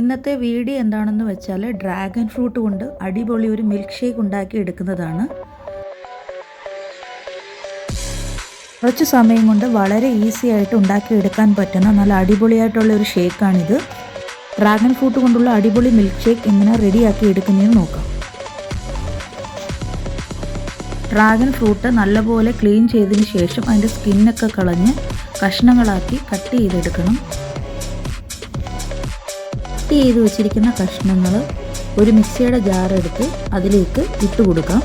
ഇന്നത്തെ വീഡിയോ എന്താണെന്ന് വെച്ചാൽ ഡ്രാഗൺ ഫ്രൂട്ട് കൊണ്ട് അടിപൊളി ഒരു മിൽക്ക് ഷേക്ക് ഉണ്ടാക്കി എടുക്കുന്നതാണ്. കുറച്ച് സമയം കൊണ്ട് വളരെ ഈസി ആയിട്ട് ഉണ്ടാക്കിയെടുക്കാൻ പറ്റുന്ന നല്ല അടിപൊളിയായിട്ടുള്ള ഒരു ഷേക്കാണിത് ഡ്രാഗൺ ഫ്രൂട്ട് കൊണ്ടുള്ള അടിപൊളി മിൽക്ക് ഷേക്ക് എങ്ങനെ റെഡിയാക്കി എടുക്കുന്നതെന്ന് നോക്കാം. ഡ്രാഗൺ ഫ്രൂട്ട് നല്ലപോലെ ക്ലീൻ ചെയ്തതിന് ശേഷം അതിന്റെ സ്കിന്നൊക്കെ കളഞ്ഞ് കഷ്ണങ്ങളാക്കി കട്ട് ചെയ്തെടുക്കണം. ചെയ്ത് വെച്ചിരിക്കുന്ന കഷ്ണങ്ങൾ ഒരു മിക്സിയുടെ ജാറെടുത്ത് അതിലേക്ക് ഇട്ട് കൊടുക്കാം.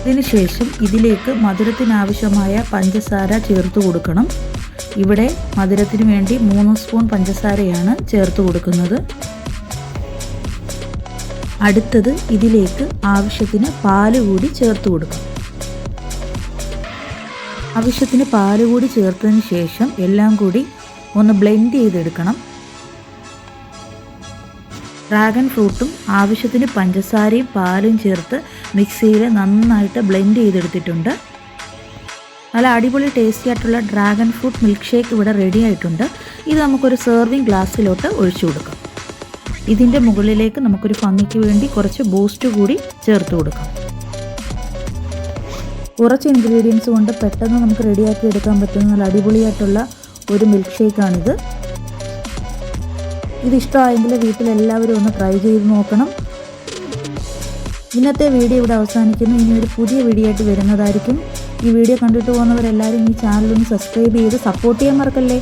അതിനുശേഷം ഇതിലേക്ക് മധുരത്തിനാവശ്യമായ പഞ്ചസാര ചേർത്ത് കൊടുക്കണം. ഇവിടെ മധുരത്തിന് വേണ്ടി മൂന്ന് സ്പൂൺ പഞ്ചസാരയാണ് ചേർത്ത് കൊടുക്കുന്നത്. അടുത്തത് ഇതിലേക്ക് ആവശ്യത്തിന് പാൽ കൂടി ചേർത്ത് കൊടുക്കാം. ആവശ്യത്തിന് പാൽ കൂടി ചേർത്തതിന് ശേഷം എല്ലാം കൂടി ഒന്ന് ബ്ലെൻഡ് ചെയ്തെടുക്കണം. ഡ്രാഗൺ ഫ്രൂട്ടും ആവശ്യത്തിന് പഞ്ചസാരയും പാലും ചേർത്ത് മിക്സിയിൽ നന്നായിട്ട് ബ്ലെൻഡ് ചെയ്തെടുത്തിട്ടുണ്ട്. നല്ല അടിപൊളി ടേസ്റ്റി ആയിട്ടുള്ള ഡ്രാഗൺ ഫ്രൂട്ട് മിൽക്ക് ഷേക്ക് ഇവിടെ റെഡി ആയിട്ടുണ്ട്. ഇത് നമുക്കൊരു സെർവിങ് ഗ്ലാസ്സിലോട്ട് ഒഴിച്ചു കൊടുക്കാം. ഇതിന്റെ മുകളിലേക്ക് നമുക്കൊരു ഭംഗിക്ക് വേണ്ടി കുറച്ച് ബൂസ്റ്റ് കൂടി ചേർത്ത് കൊടുക്കാം. കുറച്ച് ഇൻഗ്രീഡിയൻസ് കൊണ്ട് പെട്ടെന്ന് നമുക്ക് റെഡിയാക്കി എടുക്കാൻ പറ്റുന്ന നല്ല അടിപൊളിയായിട്ടുള്ള ഒരു മിൽക്ക് ഷേക്കാണിത് ഇതിഷ്ടമായെങ്കിൽ വീട്ടിലെല്ലാവരും ഒന്ന് ട്രൈ ചെയ്ത് നോക്കണം. ഇന്നത്തെ വീഡിയോ ഇവിടെ അവസാനിക്കുന്നു. ഇനി ഒരു പുതിയ വീഡിയോ ആയിട്ട് വരുന്നതായിരിക്കും. ഈ വീഡിയോ കണ്ടിട്ട് പോകുന്നവരെല്ലാവരും ഈ ചാനലൊന്ന് സബ്സ്ക്രൈബ് ചെയ്ത് സപ്പോർട്ട് ചെയ്യാൻ മറക്കല്ലേ?